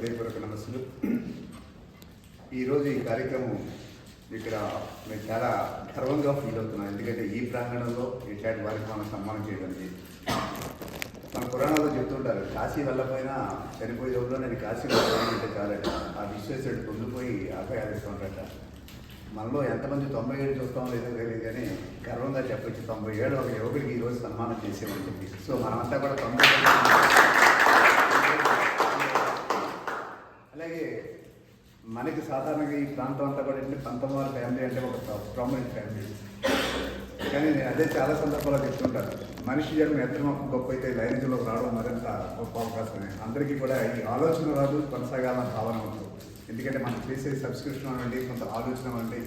హృదయపూర్వక నమస్సులు. ఈరోజు ఈ కార్యక్రమం ఇక్కడ మేము చాలా గర్వంగా ఫీల్ అవుతున్నాం ఎందుకంటే ఈ ప్రాంగణంలో ఇట్లాంటి వారికి మనం సన్మానం చేయడం మన పురాణాల్లో చెప్తుంటారు కాశీ వెళ్ళపోయినా చనిపోయే రోజులో నేను కాశీ వెళ్ళాలంటే చాలట ఆ విశ్వేశ్వరుడు పొందిపోయి అభయాలిస్తుంటారట మనలో ఎంతమంది తొంభై ఏడు చూస్తాం లేదో తెలియదు కానీ గర్వంగా చెప్పచ్చు. తొంభై ఏడు ఒక యువకుడికి ఈరోజు సన్మానం చేసేవాళ్ళు. సో మనమంతా కూడా తొంభై ఏడు అలాగే మనకి సాధారణంగా ఈ ప్రాంతం అంతా కూడా ఏంటంటే పంతొమ్మిది ఫ్యామిలీ అంటే ఒక ప్రామినెంట్ ఫ్యామిలీ కానీ నేను అదే చాలా సందర్భాల్లో చెప్తుంటాను మనిషి జన్మ ఎంత గొప్ప అయితే లైనిజంలోకి రావడం మరింత గొప్ప అవకాశమే. అందరికీ కూడా ఈ ఆలోచన రాదు కొనసాగాలన్న భావన ఉంటుంది. ఎందుకంటే మనం చేసే సబ్స్క్రిప్షన్ అనండి కొంత ఆలోచన అనండి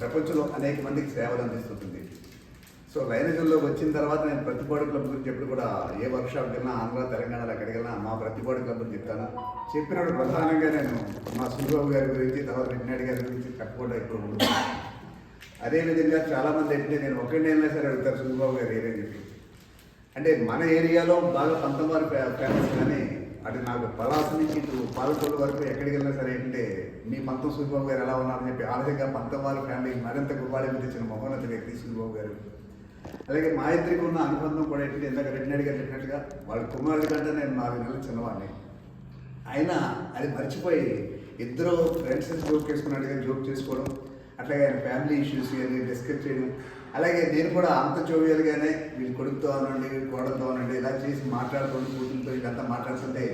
ప్రపంచంలో అనేక మందికి సేవలు అందిస్తుంటుంది. సో లైనజంలోకి వచ్చిన తర్వాత నేను ప్రతిపాడు క్లబ్ గురించి ఎప్పుడు కూడా ఏ వర్క్షాప్కి వెళ్ళినా ఆంధ్ర తెలంగాణలో ఎక్కడికి వెళ్ళినా మా ప్రతిపాడు క్లబ్ గురించి చెప్తాను. చెప్పినప్పుడు ప్రధానంగా నేను మా సుబ్బాబు గారి గురించి తర్వాత రెడ్డినాయుడు గారి గురించి తప్పకుండా ఎక్కువ ఉంటుంది అదేవిధంగా చాలామంది ఏంటంటే నేను ఒక్కడిని అయినా సరే అడుగుతారు సుబ్బాబు గారు ఏదని చెప్పి అంటే మన ఏరియాలో బాగా పంతవారి ఫేమస్ కానీ అటు నాకు పలాస నుంచి ఇటు పాలకొల్లు వరకు ఎక్కడికి వెళ్ళినా సరే ఏంటంటే మీ పంతం సూరిబాబు గారు ఎలా ఉన్నారని చెప్పి ఆ విధంగా పంతవారి ఫ్యామిలీ మరింత గుబాళింపు తెచ్చిన మహోన్నత వ్యక్తి సూరిబాబు గారు అలాగే మా ఇద్దరికి ఉన్న అనుబంధం కూడా ఏంటంటే ఇందాక రెడ్డినాడు గారు చెప్పినట్టుగా వాళ్ళ కుమారుడి కంటే నేను నాలుగు నెలలు చిన్నవాడిని. అయినా అది మర్చిపోయి ఇద్దరు ఫ్రెండ్స్ జోక్ చేసుకున్నట్టుగా జోక్ చేసుకోవడం అట్లాగే ఆయన ఫ్యామిలీ ఇష్యూస్ ఇవన్నీ డిస్కస్ చేయడం అలాగే నేను కూడా అంత జోవియల్గానే వీళ్ళు కొడుకుతో అనండి వీళ్ళు కోడలతో అనండి ఇలా చేసి మాట్లాడుకుంటూ కూతురుతో ఇదంతా మాట్లాడుతుంటే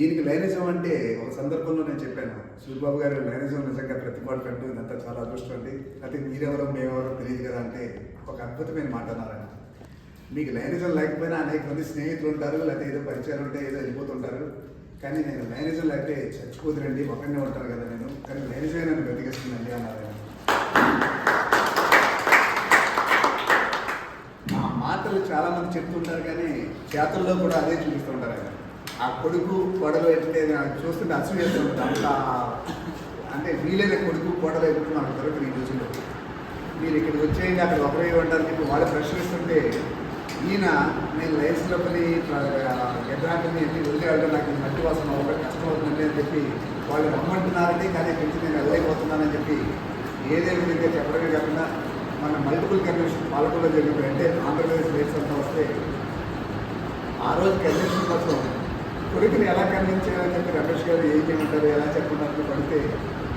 ఈయనకి లైనిజం అంటే ఒక సందర్భంలో నేను చెప్పాను సూర్యబాబు గారు లైనిజం నిజంగా ప్రతిపాటు పెట్టు ఇదంతా చాలా అదృష్టం అండి. అయితే మీరెవరో మేమెవరో తెలియదు కదా అంటే ఒక అద్భుతమైన మాట అన్నారండి మీకు లైనిజం లేకపోయినా అనేక మంది స్నేహితులు ఉంటారు లేకపోతే ఏదో పరిచయాలు ఉంటే ఏదో వెళ్ళిపోతుంటారు. కానీ నేను లైనిజం లేకపోతే చచ్చిపోతురండి ఒకరినే ఉంటారు కదా నేను. కానీ లైనిజమే నన్ను బతికిస్తుందండి అన్నారు ఆ మాటలు చాలా మంది చెప్తుంటారు కానీ చేతుల్లో కూడా అదే చూపిస్తుంటారు ఆయన. ఆ కొడుకు కొడలు ఎట్లే చూస్తుంటే అసలు చేస్తుంటారు అంత. అంటే వీలైన కొడుకు కోటలు ఎప్పుడు మనకు దొరకదు ఈ రోజుల్లో మీరు ఇక్కడికి వచ్చేయండి అక్కడ ఒకరే ఉంటారు చెప్పి వాళ్ళు ప్రశ్నిస్తుంటే ఈయన నేను లైన్స్ లోపలి ఎడ్రాటని వెళ్ళి వదిలి వెళ్ళడం నాకు మట్టి వాసన కష్టం అవుతుందండి అని చెప్పి వాళ్ళు రమ్మంటున్నారని కానీ పెంచి నేను వెళ్ళలేకపోతున్నానని చెప్పి ఏదే విధంగా చెప్పడమే కాకుండా మన మల్టిపుల్ కన్వెన్షన్ పాలకుల్లో జరిగినప్పుడు అంటే ఆంధ్రప్రదేశ్ రేట్స్ అంతా వస్తే ఆ రోజు కన్వెన్షన్ కోసం కొడుకుని ఎలా కన్విన్స్ చేయాలని చెప్పి రమేష్ గారు ఏం చేయమంటారు ఎలా చెప్పమంటారు పడితే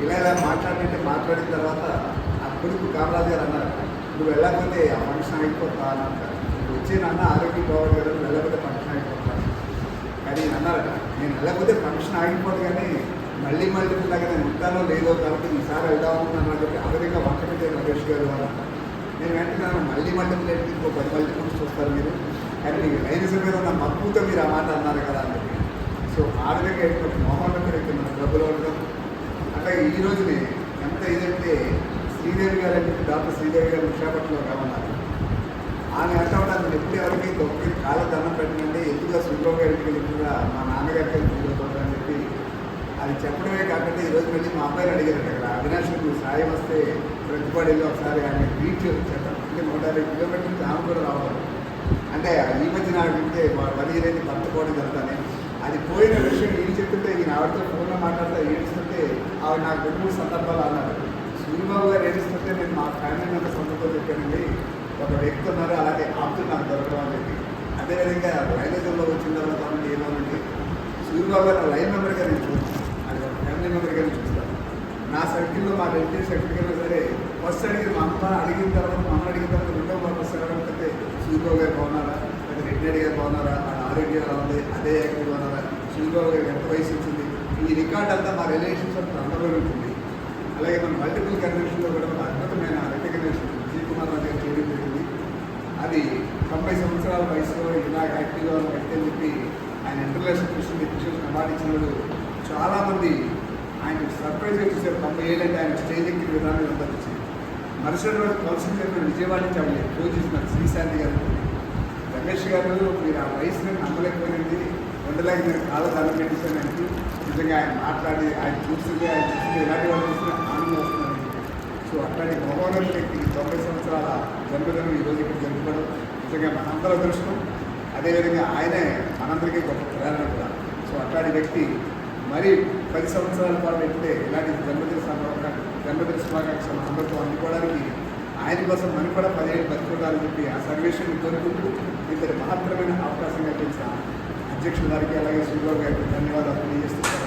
ఇలా ఇలా మాట్లాడితే మాట్లాడిన తర్వాత ఆ కొడుకు కామరాజు గారు అన్నారు నువ్వు వెళ్ళకపోతే ఆ ఫంక్షన్ అయిపోతా అని అంటారు. వచ్చే నాన్న ఆరోగ్యం బాగుంది కదా వెళ్ళకపోతే ఫంక్షన్ అయిపోతా కానీ అన్నారట నేను వెళ్ళకపోతే ఫంక్షన్ ఆగిపోదు కానీ మళ్ళీ మళ్ళీ లాగా నేను ఉంటానో లేదో కాబట్టి ఈసారి వెళ్దామనుకున్నాను అని చెప్పి ఆ వంకటే రమేష్ గారు అని నేను వెంటనే మళ్ళీ మళ్ళీ లేదు ఇంకో పది చూసి చూస్తారు మీరు. కానీ మీకు లైనస్ మీద ఉన్న మక్కువతో మీరు ఆ మాట అన్నారు కదా అని సో ఆ విధంగా ఎక్కువ మోహన్ ఇక్కడ మన క్లబ్లో ఉండడం అట్లాగే ఈ రోజునే ఎంత ఇదంటే శ్రీదేవి గారు అంటే డాక్టర్ శ్రీదేవి గారు విశాఖపట్నంలో కామన్నారు? ఆమె అంటా ఉంటాను ఎప్పుడు ఎవరికి ఒక్కరి కాళ్ళ దండం పెట్టనండి ఎందుకు సుబ్రహ్మ గారికి ఎందుకుగా మా నాన్నగారికి అని చెప్పి అది చెప్పడమే కాకుండా ఈరోజు మళ్ళీ మా అబ్బాయిని అడిగారు అక్కడ. అవినాష్కు సాయం వస్తే ప్రతిపాడిలో ఒకసారి ఆయన రీచ్ చెప్పారు అంటే నూట యాభై కిలోమీటర్లు ఆమె కూడా రావాలి. అంటే ఈ మధ్య నాకు వింటే పదిహేను భర్త పోవడం జరుగుతానే అది పోయిన విషయం ఏం చెప్తుంటే ఈయన ఆవిడతో ఫోన్లో మాట్లాడుతా ఏడుస్తుంటే ఆవిడ నాకు రెండు మూడు సందర్భాలు అన్నారు. సూర్యబాబు గారు ఏడుస్తుంటే నేను మా ఫ్యామిలీ మెంబర్స్ అందరితో చెప్పానండి. ఒక వ్యక్తి ఉన్నారు అలాగే ఆప్తులు నాకు దొరకడం అని చెప్పి. అదేవిధంగా రైల్వేజంలో వచ్చిన తర్వాత ఏమో ఏమోనండి సూర్యబాబు గారు లైన్ మెంబర్గా నేను చూస్తాను అది ఒక ఫ్యామిలీ మెంబర్గా నేను చూస్తాను నా సర్కిల్లో మా రిలేటివ్స్ ఎక్కడికైనా సరే ఫస్ట్ అడిగి మా అమ్మ అడిగిన తర్వాత మా అమ్మ అడిగిన తర్వాత రెండో మా ఫస్ట్ అడగకపోతే సూర్యబాబు గారు బాగున్నారా? లేదా రెడ్డి గారు బాగున్నారా? ఆరోగ్యం ఎలా ఉంది అదే యాక్టివ్ ఉన్నారా సూర్యబాబు గారికి ఎంత వయసు వచ్చింది. ఈ రికార్డ్ అంతా మా రిలేషన్స్ అంతా అందరూ ఉంటుంది అలాగే మన మల్టిపుల్ కన్వెన్షన్లో కూడా ఒక అద్భుతమైన రికగ్నేషన్ శ్రీ కుమార్ రాజు గారు చేయడం జరిగింది. అది తొంభై సంవత్సరాల వయసులో ఇలా యాక్టివ్గా ఉన్న వ్యక్తి అని చెప్పి ఆయన ఇంటర్నేషనల్ క్రిస్టియన్ ఎడ్యుకేషన్ అవార్డు ఇచ్చినప్పుడు చాలామంది ఆయన సర్ప్రైజ్గా చూసారు తొంభై ఏళ్ళంటే ఆయన స్టేజ్ ఎక్కిన విధానం ఇదంతా వచ్చింది మరుసటి రోజు కౌన్సిల్ చెప్పిన విజయవాడ నుంచి ఆవిడ రోజు చేసినారు శ్రీశాంతి గారు. రమేష్ గారు మీరు ఆ వయసుని నమ్మలేకపోయింది. ఉండలేక నేను కాదు దండం పెట్టేశాను నిజంగా ఆయన మాట్లాడి ఆయన చూస్తుంది ఆయన చూస్తుంది ఇలాంటి వాళ్ళు చూస్తే ఆనందం వస్తున్నాను సో అట్లాంటి మహోన్నత వ్యక్తి తొంభై సంవత్సరాల జన్మదినం ఈరోజు ఇక్కడ జరుపుకోవడం నిజంగా మనందరి అదృష్టం. అదేవిధంగా ఆయనే మనందరికీ గొప్ప ప్రేరణ కూడా. సో అట్లాంటి వ్యక్తి మరి పది సంవత్సరాల పాటు ఎట్లే ఇలాంటి జన్మదిన సందర్భంగా జన్మదిన శుభాకాంక్షలు అందరితో అందుకోవడానికి ఆయన కోసం మనం కూడా పదిహేను బతుకుండాలని చెప్పి ఆ సర్వేషన్ కోరుకుంటూ ఇంతటి మహత్తరమైన అవకాశం కల్పించిన అధ్యక్షుల గారికి అలాగే సుబ్బాబు గారికి ధన్యవాదాలు తెలియజేస్తున్నాను.